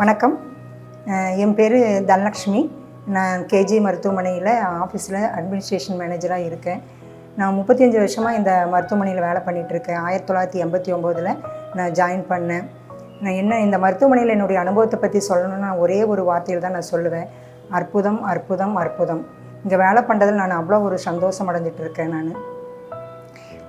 வணக்கம். என் பேர் தனலக்ஷ்மி. நான் கேஜி மருத்துவமனையில் ஆஃபீஸில் அட்மினிஸ்ட்ரேஷன் மேனேஜராக இருக்கேன். நான் முப்பத்தஞ்சு வருஷமாக இந்த மருத்துவமனையில் வேலை பண்ணிகிட்டு இருக்கேன் ஆயிரத்தி தொள்ளாயிரத்தி எண்பத்தி ஒம்போதில் நான் ஜாயின் பண்ணேன். நான் என்ன இந்த மருத்துவமனையில் என்னுடைய அனுபவத்தை பற்றி சொல்லணும்னா ஒரே ஒரு வார்த்தையில் தான் நான் சொல்லுவேன். அற்புதம் அற்புதம் அற்புதம். இங்கே வேலை பண்ணுறதில் நான் அவ்வளோ ஒரு சந்தோஷம் அடைஞ்சிட்ருக்கேன் நான்.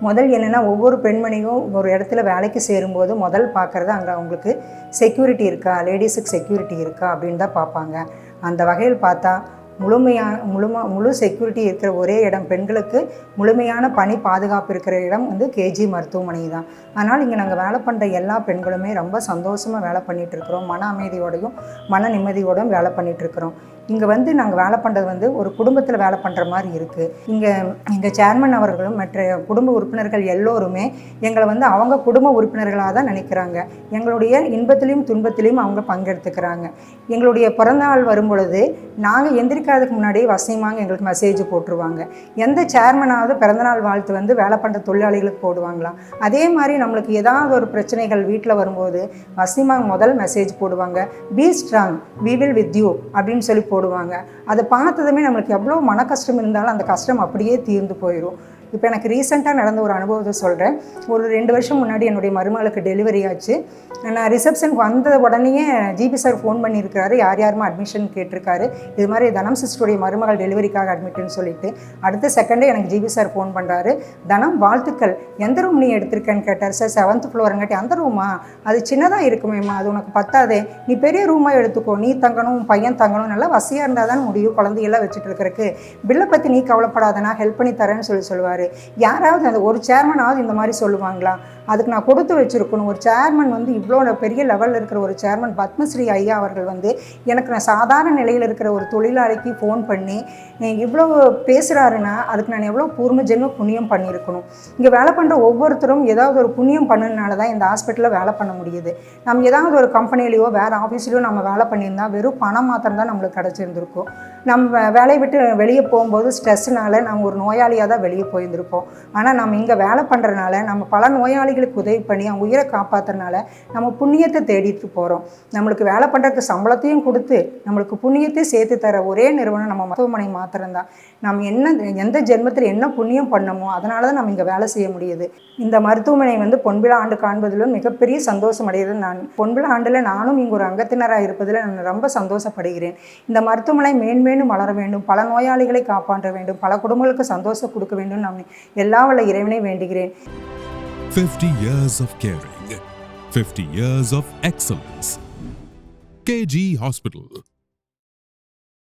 முதல் என்னென்னா ஒவ்வொரு பெண்மணியும் ஒரு இடத்துல வேலைக்கு சேரும்போது முதல் பார்க்குறது அங்கே அவங்களுக்கு செக்யூரிட்டி இருக்கா? லேடிஸுக்கு செக்யூரிட்டி இருக்கா? அப்படின்னு தான் பார்ப்பாங்க. அந்த வகையில் பார்த்தா முழுமையான முழுமா முழு செக்யூரிட்டி இருக்கிற ஒரே இடம் பெண்களுக்கு முழுமையான பணி பாதுகாப்பு இருக்கிற இடம் வந்து கேஜி மருத்துவமனை தான். அதனால் இங்கே நாங்கள் வேலை பண்ணுற எல்லா பெண்களுமே ரொம்ப சந்தோஷமாக வேலை பண்ணிகிட்டு இருக்கிறோம். மன அமைதியோடையும் மன நிம்மதியோடும் வேலை பண்ணிகிட்ருக்குறோம் இங்கே வந்து நாங்கள் வேலை பண்ணுறது வந்து ஒரு குடும்பத்தில் வேலை பண்ணுற மாதிரி இருக்குது இங்கே எங்கள் சேர்மன் அவர்களும் மற்ற குடும்ப உறுப்பினர்கள் எல்லோருமே எங்களை வந்து அவங்க குடும்ப உறுப்பினர்களாக தான் நினைக்கிறாங்க. எங்களுடைய இன்பத்திலையும் துன்பத்திலையும் அவங்க பங்கெடுத்துக்கிறாங்க. எங்களுடைய பிறந்தநாள் வரும் பொழுது நாங்கள் எந்திரிக்காததுக்கு முன்னாடியே வசியமாங்க எங்களுக்கு மெசேஜ் போட்டுருவாங்க. எந்த சேர்மனாவது பிறந்தநாள் வாழ்த்து வந்து வேலை பண்ணுற தொழிலாளிகளுக்கு போடுவாங்களாம் அதே மாதிரி நம்மளுக்கு ஏதாவது ஒரு பிரச்சனைகள் வீட்டில் வரும்போது வசியமாங்க முதல் மெசேஜ் போடுவாங்க be strong we will with you அப்படின்னு சொல்லி போடுவாங்க. அதை பார்த்ததுமே நம்மளுக்கு எவ்வளோ மன கஷ்டம் இருந்தாலும் அந்த கஷ்டம் அப்படியே தீர்ந்து போயிடும் இப்போ எனக்கு ரீசெண்டாக நடந்த ஒரு அனுபவத்தை சொல்கிறேன் ஒரு ரெண்டு வருஷம் முன்னாடி என்னுடைய மருமகளுக்கு டெலிவரி ஆச்சு. நான் ரிசப்ஷனுக்கு வந்த உடனேயே ஜிபி சார் ஃபோன் பண்ணியிருக்காரு யார் யாருமே அட்மிஷன் கேட்டிருக்காரு. இது மாதிரி தனம் சிஸ்டருடைய மருமகள் டெலிவரிக்காக அட்மிட்னு சொல்லிட்டு அடுத்த செகண்டே எனக்கு ஜிபி சார் ஃபோன் பண்ணுறாரு தனம் வாழ்த்துக்கள். எந்த ரூம் நீ எடுத்திருக்கேன்னு கேட்டார். சார் செவன்த் ஃப்ளோருங்காட்டி அந்த ரூமா அது சின்னதாக இருக்குமேம்மா அது உனக்கு பத்தாதே. நீ பெரிய ரூமாக எடுத்துக்கோ. நீ தங்கணும் பையன் தங்கணும் நல்லா வசதியாக இருந்தால் தான் முடியும். குழந்தையெல்லாம் வச்சுட்டு இருக்கிறதுக்கு. பில்லை பற்றி நீ கவலைப்படாத. நான் ஹெல்ப் பண்ணி தரேன்னு சொல்லி சொல்லுவார். யாராவது அந்த ஒரு சேர்மனாவது இந்த மாதிரி சொல்லுவாங்களா? அதுக்கு நான் கொடுத்து வச்சுருக்கணும். ஒரு சேர்மன் வந்து இவ்வளோ பெரிய லெவலில் இருக்கிற ஒரு சேர்மன் பத்மஸ்ரீ ஐயா அவர்கள் வந்து எனக்கு நான் சாதாரண நிலையில் இருக்கிற ஒரு தொழிலாளிக்கு ஃபோன் பண்ணி நீங்கள் இவ்வளோ பேசுகிறாருன்னா அதுக்கு நான் எவ்வளோ பூர்வ ஜென்ம புண்ணியம் பண்ணியிருக்கணும். இங்கே வேலை பண்ணுற ஒவ்வொருத்தரும் ஏதாவது ஒரு புண்ணியம் பண்ணனால தான் இந்த ஹாஸ்பிட்டலில் வேலை பண்ண முடியுது. நம்ம ஏதாவது ஒரு கம்பெனிலேயோ வேறு ஆஃபீஸ்லேயோ நம்ம வேலை பண்ணியிருந்தால் வெறும் பணம் மாத்திரம் தான் நம்மளுக்கு கிடச்சிருந்துருக்கும். நம்ம வேலையை விட்டு வெளியே போகும்போது ஸ்ட்ரெஸ்னால் நம்ம ஒரு நோயாளியாக தான் வெளியே போயிருந்திருப்போம். ஆனால் நம்ம இங்கே வேலை பண்ணுறதுனால நம்ம பல நோயாளிகளுக்கு உதவி பண்ணி அவங்க உயிரை காப்பாற்றுறதுனால நம்ம புண்ணியத்தை தேடிட்டு போகிறோம் நம்மளுக்கு வேலை பண்ணுறதுக்கு சம்பளத்தையும் கொடுத்து நம்மளுக்கு புண்ணியத்தையும் சேர்த்து தர ஒரே நிறுவனம் நம்ம மருத்துவமனை மாத்திரம்தான். நம்ம என்ன எந்த ஜென்மத்தில் என்ன புண்ணியம் பண்ணமோ அதனால தான் நம்ம இங்கே வேலை செய்ய முடியுது. இந்த மருத்துவமனை வந்து பொன்விழா ஆண்டு காண்பதிலும் மிகப்பெரிய சந்தோஷம் அடைகிறது. நான் பொன்விழா ஆண்டில் நானும் இங்கே ஒரு அங்கத்தினராக இருப்பதில் நான் ரொம்ப சந்தோஷப்படுகிறேன். இந்த மருத்துவமனை மேன்மேலும் வளர வேண்டும் பல நோயாளிகளை காப்பாற்ற வேண்டும் பல குடும்பங்களுக்கு சந்தோஷம் கொடுக்க வேண்டும் நான் எல்லா வல்ல இறைவனை வேண்டுகிறேன் 50 years of caring, 50 years of excellence. KG Hospital.